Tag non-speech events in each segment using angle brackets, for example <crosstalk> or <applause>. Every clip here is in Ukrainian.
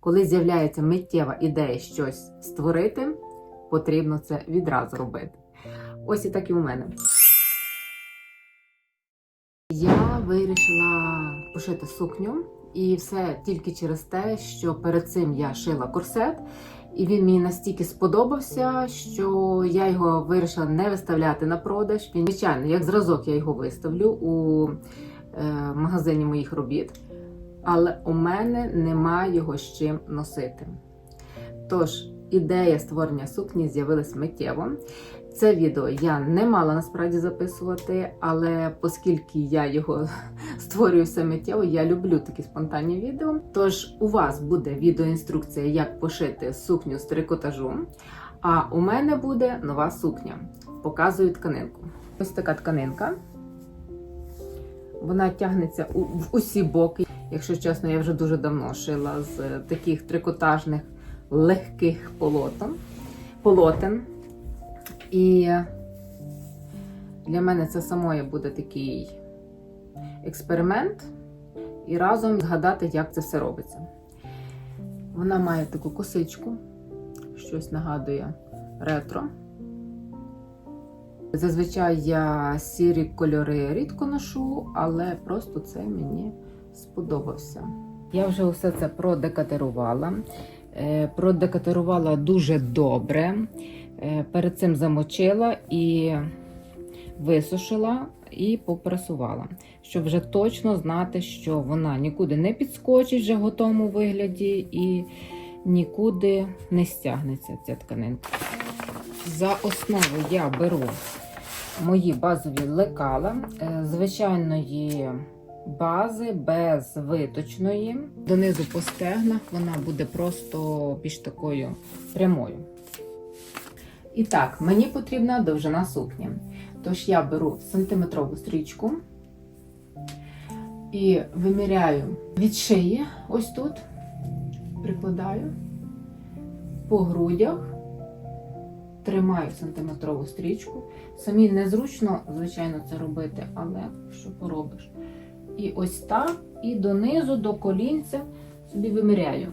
Коли з'являється миттєва ідея щось створити, потрібно це відразу робити. Ось і так і у мене. Я вирішила пошити сукню, і все тільки через те, що перед цим я шила корсет, і він мені настільки сподобався, що я його вирішила не виставляти на продаж. Він, звичайно, як зразок я його виставлю у е, магазині моїх робіт, але у мене немає його з чим носити. Тож, ідея створення сукні з'явилась миттєво. Це відео я не мала насправді записувати, але оскільки я його <laughs> створюю все миттєво, я люблю такі спонтанні відео. Тож у вас буде відеоінструкція, як пошити сукню з трикотажу. А у мене буде нова сукня. Показую тканинку. Ось така тканинка. Вона тягнеться в усі боки. Якщо чесно, я вже дуже давно шила з е, таких трикотажних легких полотен. полотен. І для мене це самої буде такий експеримент, і разом згадати, як це все робиться. Вона має таку косичку, щось нагадує ретро. Зазвичай я сірі кольори рідко ношу, але просто це мені сподобався. Я вже усе це продекатерувала. Е, Продекатерувала дуже добре. Е, Перед цим замочила і висушила і попресувала, щоб вже точно знати, що вона нікуди не підскочить вже в готовому вигляді і нікуди не стягнеться ця тканинка. За основу я беру мої базові лекала е, звичайної бази без виточної. Донизу по стегнах вона буде просто більш такою прямою. І так, мені потрібна довжина сукні. Тож я беру сантиметрову стрічку і виміряю від шиї, ось тут, прикладаю по грудях, тримаю сантиметрову стрічку. Самі незручно, звичайно, це робити, але що поробиш. І ось так, і донизу, до колінця собі виміряю.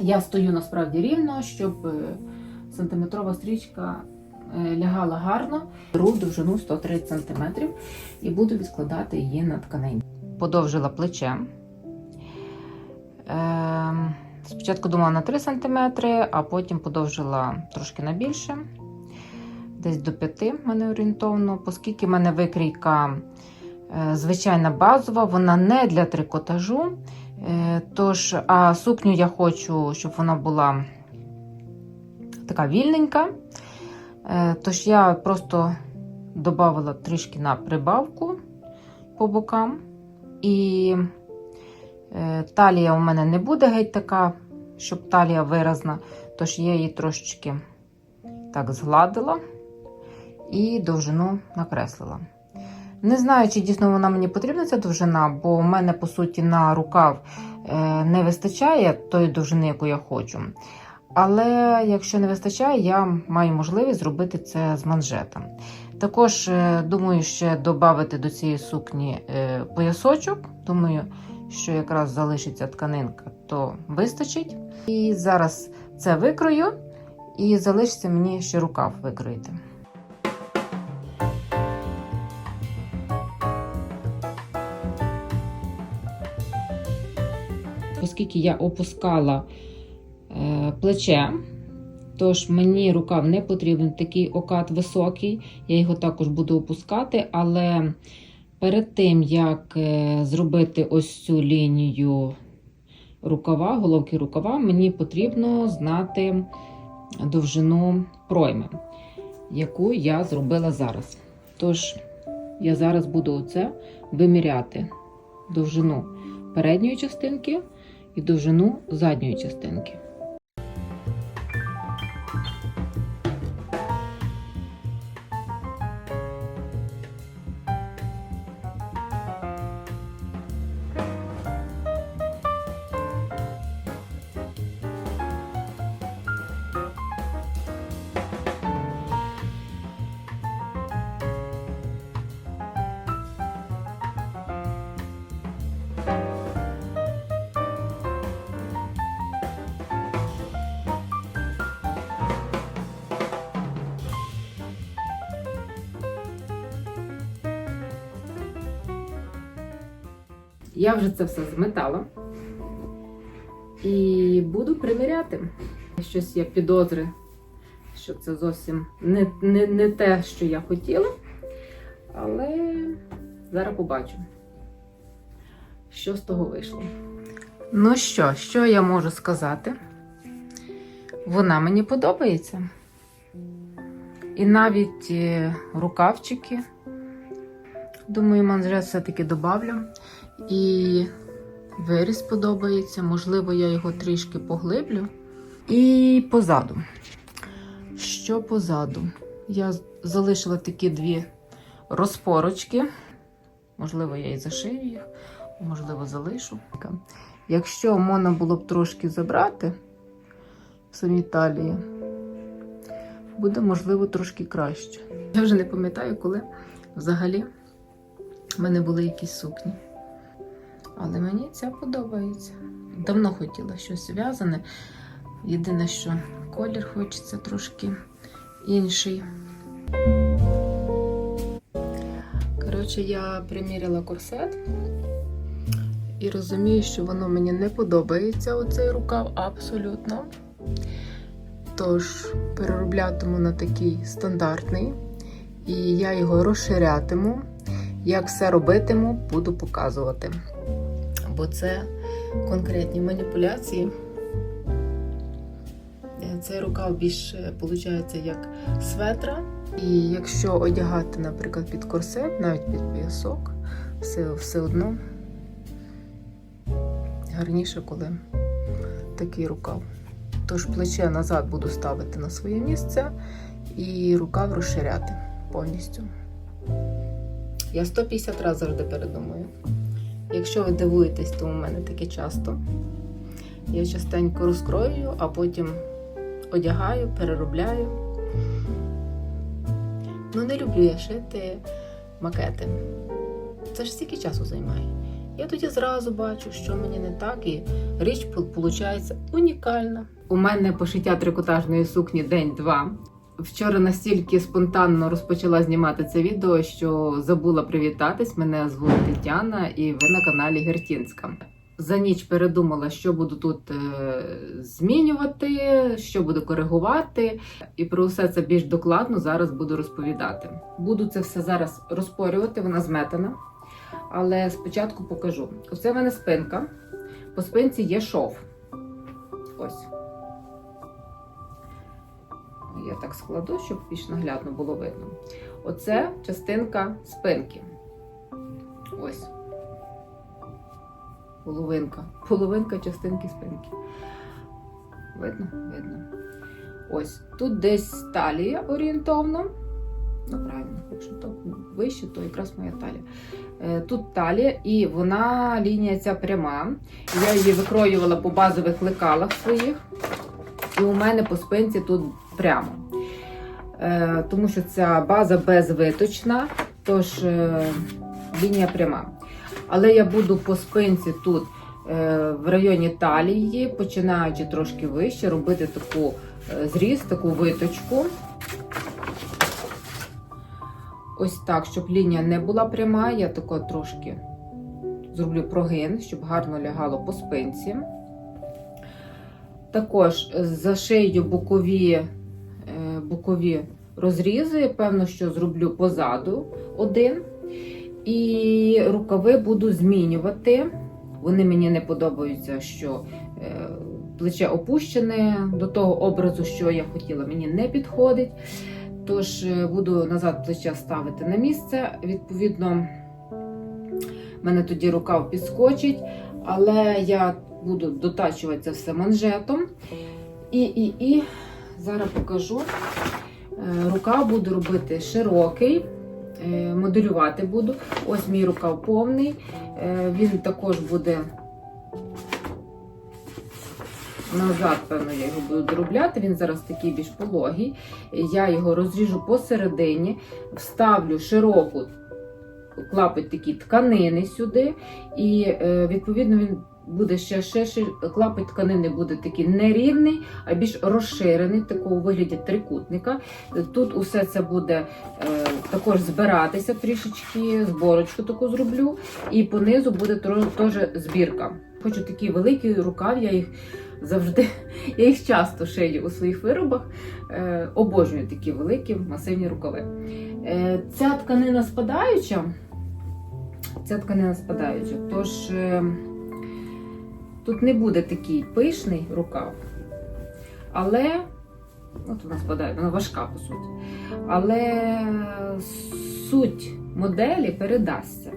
Я стою насправді рівно, щоб е, сантиметрова стрічка е, лягала гарно. Беру довжину 130 см і буду відкладати її на тканину. Подовжила плече. Ем, Спочатку думала на 3 см, а потім подовжила трошки на більше, десь до 5 в мене орієнтовно, оскільки в мене викрійка звичайна базова, вона не для трикотажу. Е, Тож, а сукню я хочу, щоб вона була така вільненька. Е, Тож я просто додала трішки на прибавку по бокам. І е, талія у мене не буде геть така, щоб талія виразна. Тож я її трошечки так згладила і довжину накреслила. Не знаю, чи дійсно вона мені потрібна ця довжина, бо у мене, по суті, на рукав е, не вистачає тої довжини, яку я хочу. Але якщо не вистачає, я маю можливість зробити це з манжетом. Також е, думаю, ще додати до цієї сукні е, поясочок. Думаю, що якраз залишиться тканинка, то вистачить. І зараз це викрою, і залишиться мені ще рукав викроїти. Оскільки я опускала е, плече, тож мені рукав не потрібен такий окат високий, я його також буду опускати, але перед тим, як е, зробити ось цю лінію рукава, головки рукава, мені потрібно знати довжину пройми, яку я зробила зараз. Тож, я зараз буду оце виміряти довжину передньої частинки і довжину задньої частинки. Я вже це все зметала і буду приміряти. Щось є підозри, що це зовсім не, не, не те, що я хотіла. Але зараз побачу, що з того вийшло. Ну що, що я можу сказати? Вона мені подобається. І навіть е, рукавчики. Думаю, манжет все-таки добавлю. І виріз подобається. Можливо, я його трішки поглиблю. І позаду. Що позаду? Я залишила такі дві розпорочки. Можливо, я і зашию їх, можливо, залишу. Якщо можна було б трошки забрати в самій талії, буде, можливо, трошки краще. Я вже не пам'ятаю, коли взагалі в мене були якісь сукні. Але мені ця подобається. Давно хотіла щось зв'язане. Єдине, що колір хочеться трошки інший. Коротше, я приміряла корсет і розумію, що воно мені не подобається, оцей рукав абсолютно. Тож перероблятиму на такий стандартний, і я його розширятиму. Як все робитиму, буду показувати. Бо це конкретні маніпуляції. Е, Цей рукав більше виходить як светра. І якщо одягати, наприклад, під корсет, навіть під поясок, все, все одно гарніше, коли такий рукав. Тож плече назад буду ставити на своє місце і рукав розширяти повністю. Я 150 разів завжди передумаю. Якщо ви дивуєтесь, то у мене таке часто. Я частенько розкроюю, а потім одягаю, переробляю. Ну, не люблю я шити макети. Це ж стільки часу займає. Я тоді зразу бачу, що мені не так, і річ виходить унікальна. У мене пошиття трикотажної сукні день-два. Вчора настільки спонтанно розпочала знімати це відео, що забула привітатись. Мене звуть Тетяна, і ви на каналі Гертінська. За ніч передумала, що буду тут е, змінювати, що буду коригувати, і про все це більш докладно зараз буду розповідати. Буду це все зараз розпорювати, вона зметана. Але спочатку покажу. Оце в мене спинка. По спинці є шов. Ось. Я так складу, щоб більш наглядно було видно. Оце частинка спинки. Ось. Половинка. Половинка частинки спинки. Видно? Видно. Ось. Тут десь талія орієнтовно. Ну, правильно, якщо то вище, то якраз моя талія. Е, Тут талія, і вона лінія ця пряма. Я її викроювала по базових лекалах своїх. І у мене по спинці тут прямо. Е, тому що ця база безвиточна, тож е, лінія пряма. Але я буду по спинці тут е, в районі талії, починаючи трошки вище, робити таку зріз, таку виточку. Ось так, щоб лінія не була пряма, я тако трошки зроблю прогин, щоб гарно лягало по спинці. Також зашию бокові, бокові розрізи, певно, що зроблю позаду один. І рукави буду змінювати. Вони мені не подобаються, що е, плече опущене до того образу, що я хотіла, мені не підходить. Тож е, буду назад плече ставити на місце. Відповідно, в мене тоді рукав підскочить, але я буду дотачувати це все манжетом. І, і, і зараз покажу. Е, Рукав буду робити широкий, е, моделювати буду. Ось мій рукав повний. Е, Він також буде назад, певно, я його буду доробляти. Він зараз такий більш пологий. Я його розріжу посередині, вставлю широку клапоть такі тканини сюди, і відповідно він буде ще ширший. Клапоть тканини буде такий нерівний, а більш розширений, такого вигляді трикутника. Тут усе це буде е, також збиратися трішечки, зборочку таку зроблю. І понизу буде теж збірка. Хочу такі великі рукав, я їх завжди, <laughs> я їх часто шию у своїх виробах. Е, обожнюю такі великі масивні рукави. Е, ця тканина спадаюча. Ця тканина спадаюча, тож е, тут не буде такий пишний рукав. Але, от вона спадає, вона важка по суті. Але суть моделі передасться.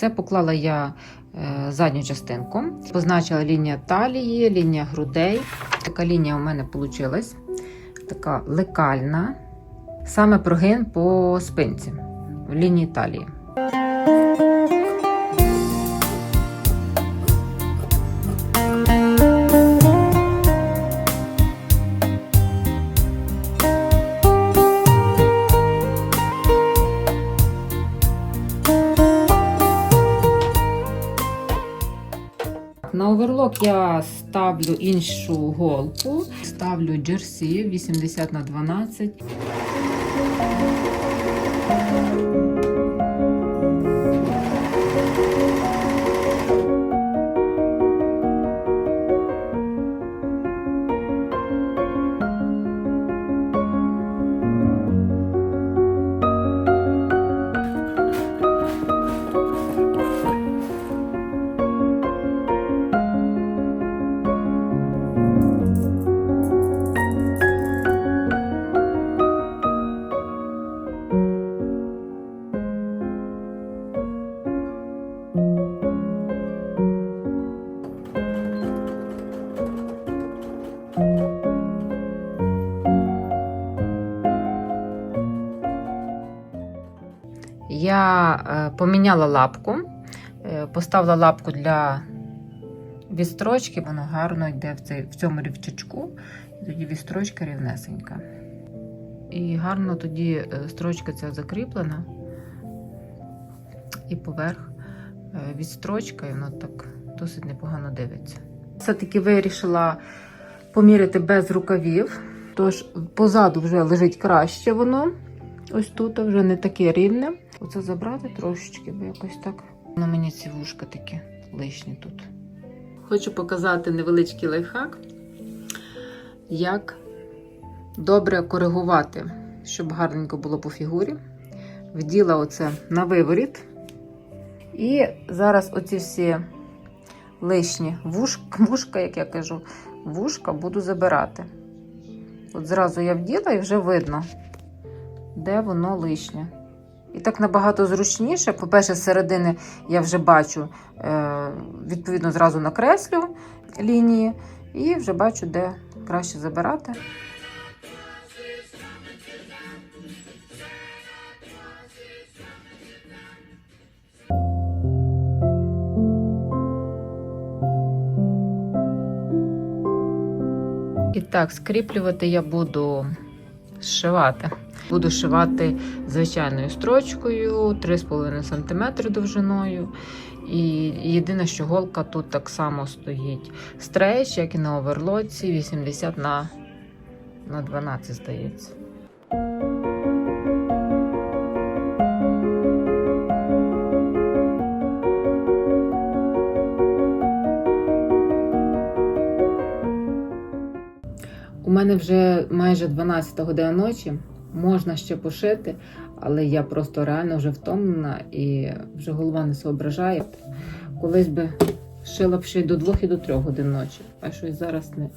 Це поклала я е, задню частинку. Позначила лінія талії, лінія грудей. Така лінія у мене вийшла. Така лекальна. Саме прогин по спинці в лінії талії. Я ставлю іншу голку. Ставлю джерсі 80 на 12. Е, поміняла лапку, е, поставила лапку для відстрочки, воно гарно йде в, цей, в цьому рівчачку, і тоді відстрочка рівнесенька. І гарно тоді е, строчка ця закріплена, і поверх відстрочка, і воно так досить непогано дивиться. Все-таки вирішила поміряти без рукавів, тож позаду вже лежить краще воно. Ось тут вже не таке рівне. Оце забрати трошечки, бо якось так. На мені ці вушка такі лишні тут. Хочу показати невеличкий лайфхак, як добре коригувати, щоб гарненько було по фігурі. Вділа оце на виворіт. І зараз оці всі лишні вушка, вушка, як я кажу, вушка буду забирати. От зразу я вділа і вже видно, де воно лишнє. І так набагато зручніше. По-перше, середини я вже бачу, е, відповідно, зразу накреслю лінії і вже бачу, де краще забирати. І так, скріплювати я буду зшивати. Буду шивати звичайною строчкою 3,5 см довжиною. І єдине, що голка тут так само стоїть. Стрейч, як і на оверлоці, 80 на, на 12, здається. У мене вже майже 12 година ночі. Можна ще пошити, але я просто реально вже втомлена і вже голова не соображає. Колись би шила б ще й до 2 і до 3 годин ночі, а щось зараз не,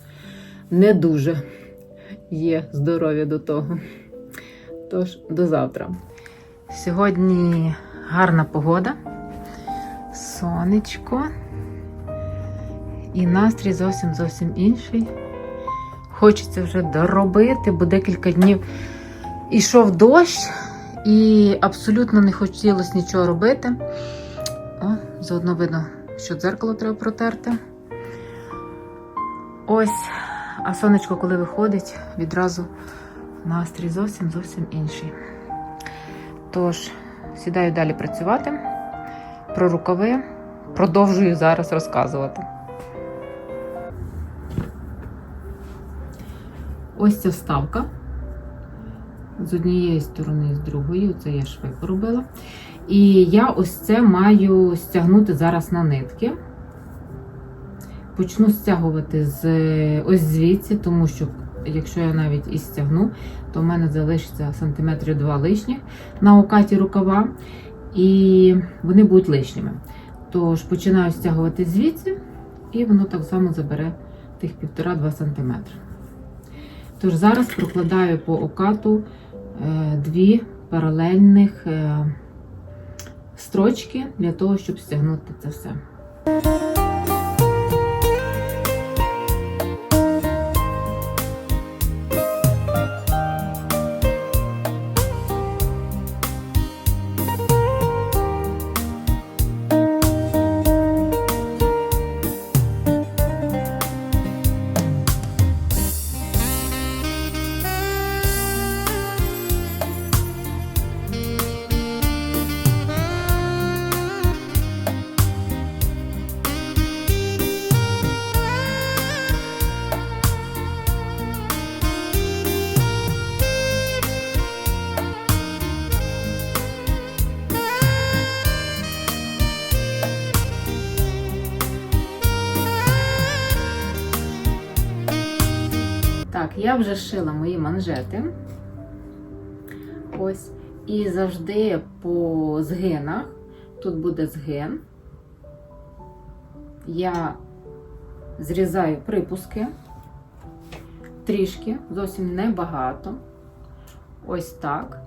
не дуже є здоров'я до того. Тож, до завтра. Сьогодні гарна погода, сонечко, і настрій зовсім зовсім інший. Хочеться вже доробити, бо декілька днів ішов дощ, і абсолютно не хотілося нічого робити. О, заодно видно, що дзеркало треба протерти. Ось, А сонечко, коли виходить, відразу настрій зовсім зовсім інший. Тож, сідаю далі працювати. Про рукави продовжую зараз розказувати. Ось ця вставка. З однієї сторони, з другої, це я шви поробила. І я ось це маю стягнути зараз на нитки. Почну стягувати з ось звідси, тому що якщо я навіть і стягну, то в мене залишиться сантиметрів 2 лишніх на окаті рукава, і вони будуть лишніми. Тож починаю стягувати звідси, і воно так само забере тих 1,5-2 см. Тож зараз прокладаю по окату дві паралельних е, строчки для того, щоб стягнути це все. Я вже шила мої манжети. Ось. І завжди по згинах, тут буде згин, я зрізаю припуски трішки, зовсім небагато. Ось так.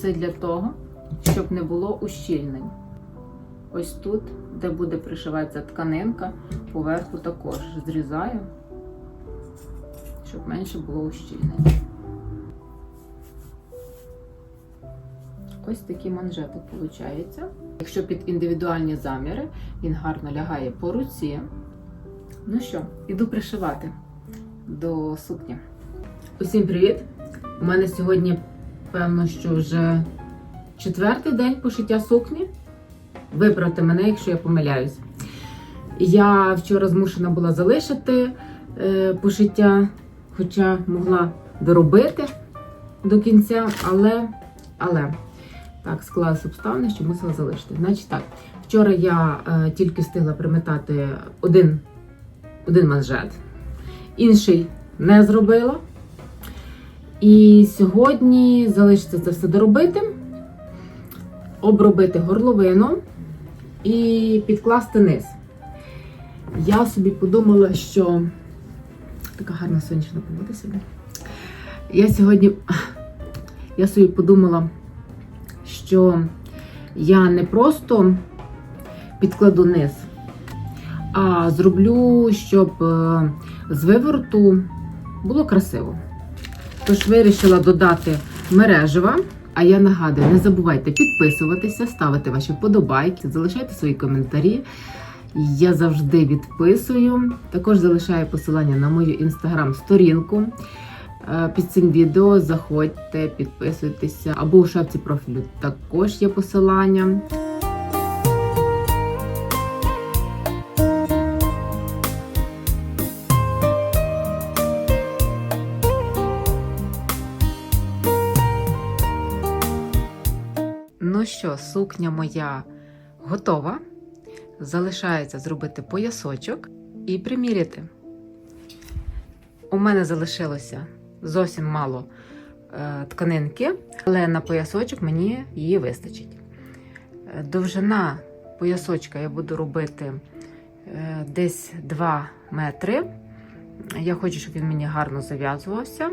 Це для того, щоб не було ущільнень. Ось тут, де буде пришиватися тканинка, поверху також зрізаю, щоб менше було ущільнень. Ось такі манжети виходить. Якщо під індивідуальні заміри, він гарно лягає по руці. Ну що, іду пришивати до сукні. Усім привіт! У мене сьогодні, певно, що вже четвертий день пошиття сукні. Виправте мене, якщо я помиляюсь. Я вчора змушена була залишити е, пошиття, хоча могла доробити до кінця, але, але так, склалися обставини, що мусила залишити. Значить так, вчора я е, тільки встигла приметати один, один манжет, інший не зробила. І сьогодні залишиться це все доробити, обробити горловину і підкласти низ. Я собі подумала, що така гарна сонячна погода сьогодні. Я сьогодні я собі подумала, що я не просто підкладу низ, а зроблю, щоб е, з вивороту було красиво. Тож вирішила додати мережева. А я нагадую, не забувайте підписуватися, ставити ваші вподобайки, залишайте свої коментарі. Я завжди відписую. Також залишаю посилання на мою інстаграм-сторінку. Е, Під цим відео заходьте, підписуйтеся, або у шапці профілю також є посилання. Ну що, сукня моя готова. Залишається зробити поясочок і приміряти. У мене залишилося зовсім мало е, тканинки, але на поясочок мені її вистачить. Е, Довжина поясочка я буду робити е, десь 2 метри. Я хочу, щоб він мені гарно зав'язувався.